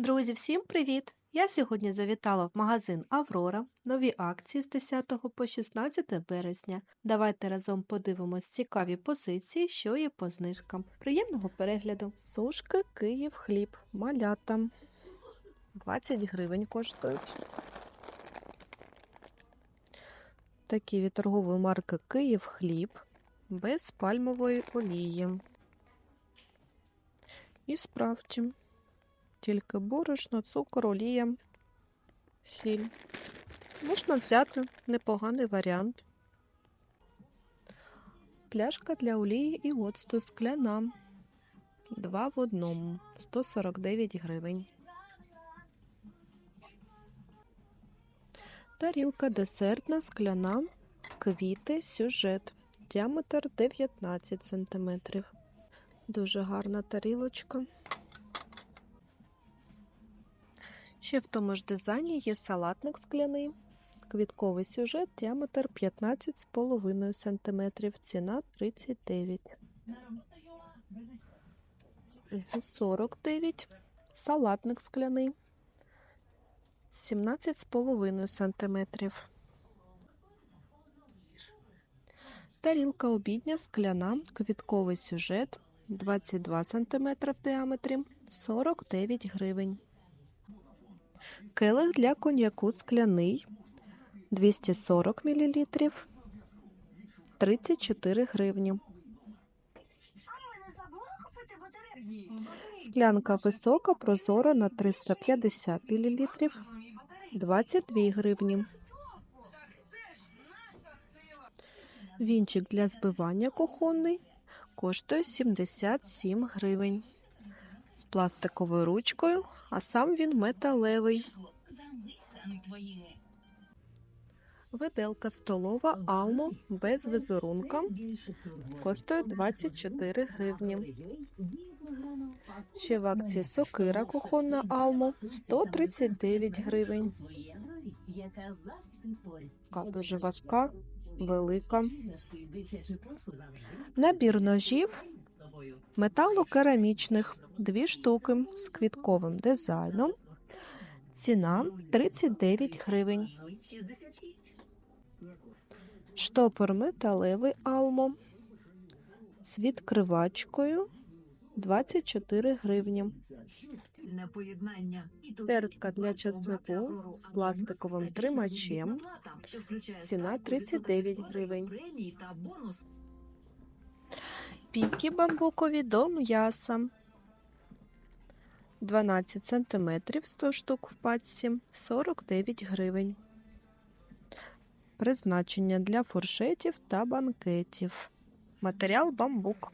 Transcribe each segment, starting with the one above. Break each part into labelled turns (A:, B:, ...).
A: Друзі, всім привіт! Я сьогодні завітала в магазин Аврора. Нові акції з 10 по 16 березня. Давайте разом подивимось цікаві позиції, що є по знижкам. Приємного перегляду. Сушки Київ хліб. Малята. 20 гривень коштують. Такі від торгової марки Київ хліб без пальмової олії. І справді тільки борошно, цукор, олія, сіль. Можна взяти непоганий варіант. Пляшка для олії і оцту скляна. Два в одному. 149 гривень. Тарілка десертна, скляна, квіти, сюжет. Діаметр 19 см. Дуже гарна тарілочка. Ще в тому ж дизайні є салатник скляний, квітковий сюжет, діаметр 15,5 см, ціна 39. За 49 салатник скляний, 17,5 см. Тарілка обідня скляна, квітковий сюжет, 22 см в діаметрі, 49 гривень. Келих для коньяку скляний 240 мл 34 гривні. Склянка висока, прозора на 350 мл 22 гривні. Вінчик для збивання кухонний коштує 77 гривень. З пластиковою ручкою, а сам він металевий. Виделка столова Алмо без візерунка коштує 24 гривні. Ще в акції сокира кухонна Алмо 139 гривень. Така дуже важка, велика. Набір ножів металокерамічних дві штуки з квітковим дизайном. Ціна 39 гривень. Штопор металевий Алмо з відкривачкою 24 гривні. Тертка для чеснику з пластиковим тримачем. Ціна 39 гривень. Піки бамбукові до м'яса. 12 см 100 штук в пачці 49 гривень. Призначення для фуршетів та банкетів. Матеріал бамбук.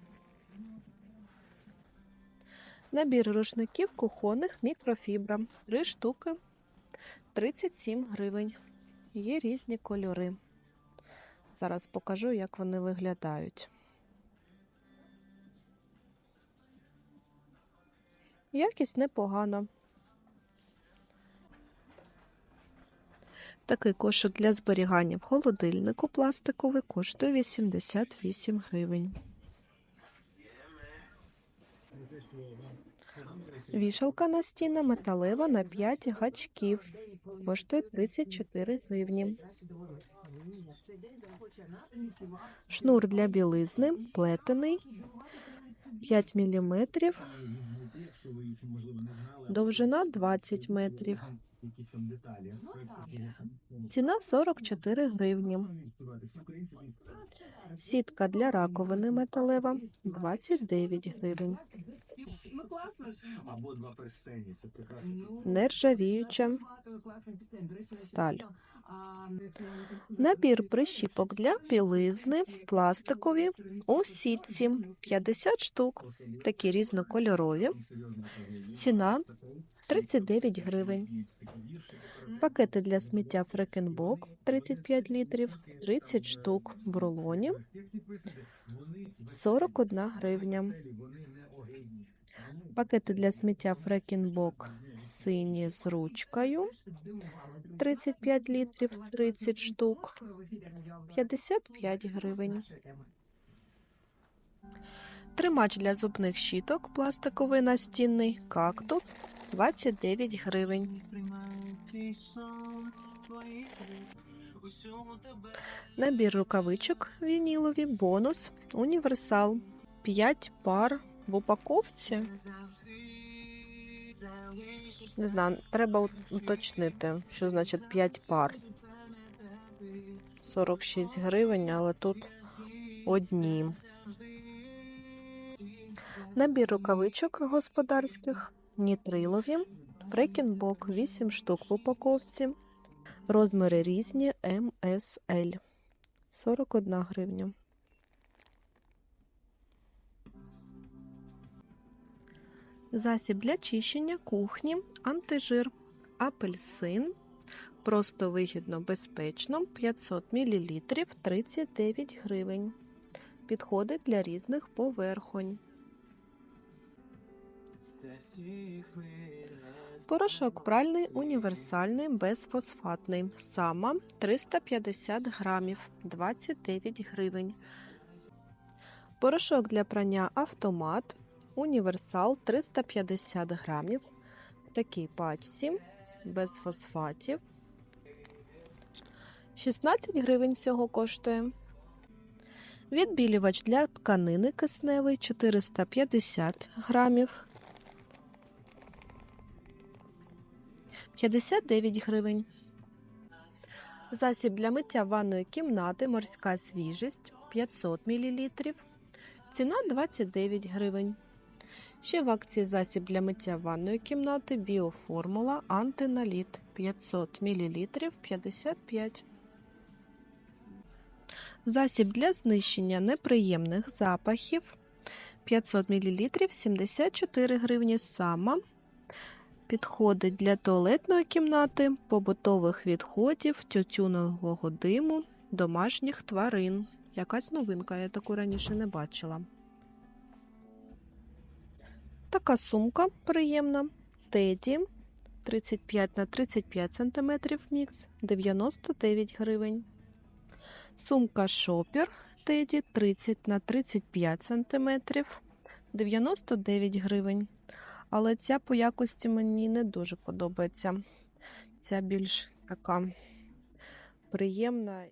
A: Набір рушників кухонних мікрофібра. 3 штуки 37 гривень. Є різні кольори. Зараз покажу, як вони виглядають. Якість непогана. Такий кошик для зберігання в холодильнику пластиковий коштує 88 гривень. Вішалка настінна металева на 5 гачків. Коштує 34 гривні. Шнур для білизни плетений 5 мм. Довжина 20 метрів. Ціна 44 гривні. Сітка для раковини металева 29 гривень.
B: Або два перстені, це прекрасно.
A: Нержавіюча сталь. Набір прищіпок для білизни пластикові у сітці 50 штук. Такі різнокольорові. Ціна 39 гривень. Пакети для сміття Фрекенбок 35 літрів, 30 штук в рулоні 41 гривня. Пакети для сміття Фрекінбок сині з ручкою 35 літрів, 30 штук, 55 гривень. Тримач для зубних щіток пластиковий настінний кактус 29 гривень. Набір рукавичок вінілові, бонус, універсал. 5 пар в упаковці. Не знаю, треба уточнити, що значить 5 пар. 46 гривень, але тут одні. Набір рукавичок господарських, нітрилові, фрекінбок 8 штук в упаковці. Розміри різні МСЛ. 41 гривня. Засіб для чищення кухні, антижир, апельсин. Просто вигідно, безпечно 500 мл 39 гривень. Підходить для різних поверхонь. Порошок пральний універсальний безфосфатний. Сама 350 грамів 29 гривень. Порошок для прання автомат універсал 350 грамів. В такій пачці без фосфатів. 16 гривень всього коштує. Відбілювач для тканини кисневий 450 грамів. 59 гривень. Засіб для миття ванної кімнати морська свіжість 500 мл. Ціна 29 гривень. Ще в акції засіб для миття ванної кімнати біоформула антиналіт 500 мл 55. Засіб для знищення неприємних запахів 500 мл 74 гривні сама. Підходить для туалетної кімнати, побутових відходів, тютюнового диму, домашніх тварин. Якась новинка, я таку раніше не бачила. Така сумка приємна. Теді 35 на 35 см мікс 99 гривень. Сумка шопер Теді 30 на 35 см 99 гривень. Але ця по якості мені не дуже подобається. Ця більш така приємна.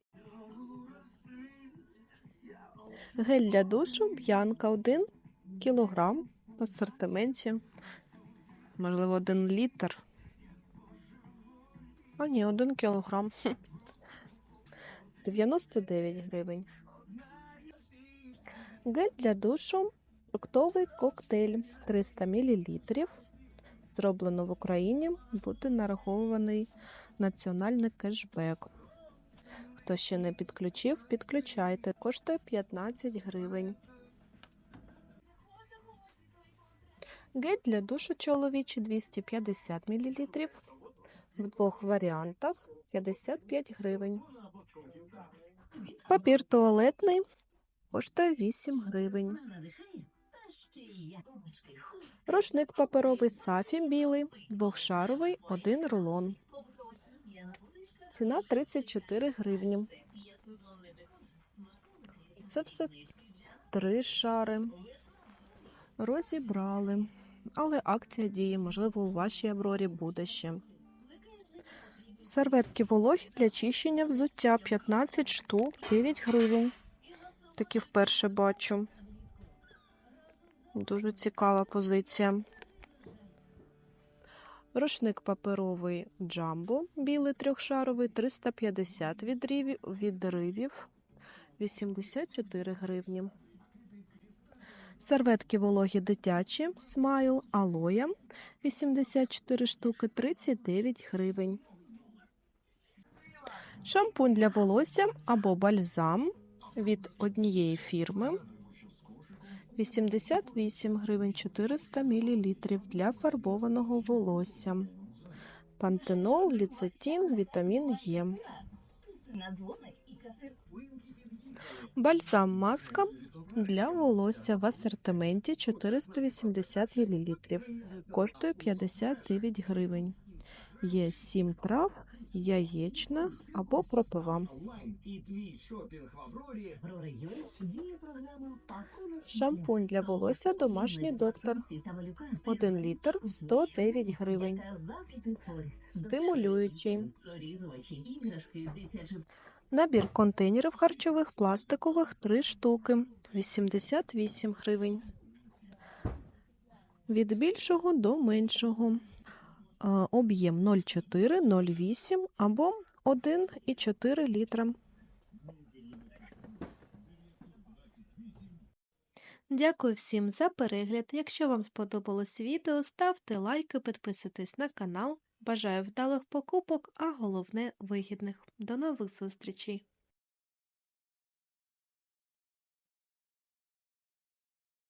A: Гель для душу Б'янка 1 кілограм асортименті. Можливо, 1 літр. А ні, 1 кілограм. 99 гривень. Гель для душу Фруктовий коктейль 300 мл. Зроблено в Україні. Буде нарахований національний кешбек. Хто ще не підключив, підключайте. Коштує 15 гривень. Гель для душу чоловічий 250 мл. В двох варіантах 55 гривень. Папір туалетний коштує 8 гривень. Рушник паперовий сафі білий, двохшаровий, один рулон. Ціна 34 гривні. Це все три шари. Розібрали. Але акція діє, можливо, у вашій Аврорі буде ще. Серветки вологі для чищення взуття 15 штук, 9 гривень. Такі вперше бачу. Дуже цікава позиція. Рушник паперовий джамбо, білий трьохшаровий, 350 відривів, відривів, 84 гривні. Серветки вологі дитячі, смайл, алоя, 84 штуки, 39 гривень. Шампунь для волосся або бальзам від однієї фірми 88 гривень 400 мл для фарбованого волосся. Пантенол, ліцетин, вітамін Е. Бальзам маска для волосся в асортименті 480 мл. Коштує 59 гривень. Є сім трав, яєчна або пропива. Шампунь для волосся домашній доктор. 1 літр 109 гривень. Стимулюючий. Набір контейнерів харчових пластикових 3 штуки 88 гривень. Від більшого до меншого. Е, Об'єм 0,4, 0,8 або 1,4 літра. Дякую всім за перегляд. Якщо вам сподобалось відео, ставте лайки, підписуйтесь на канал. Бажаю вдалих покупок, а головне вигідних. До нових зустрічей!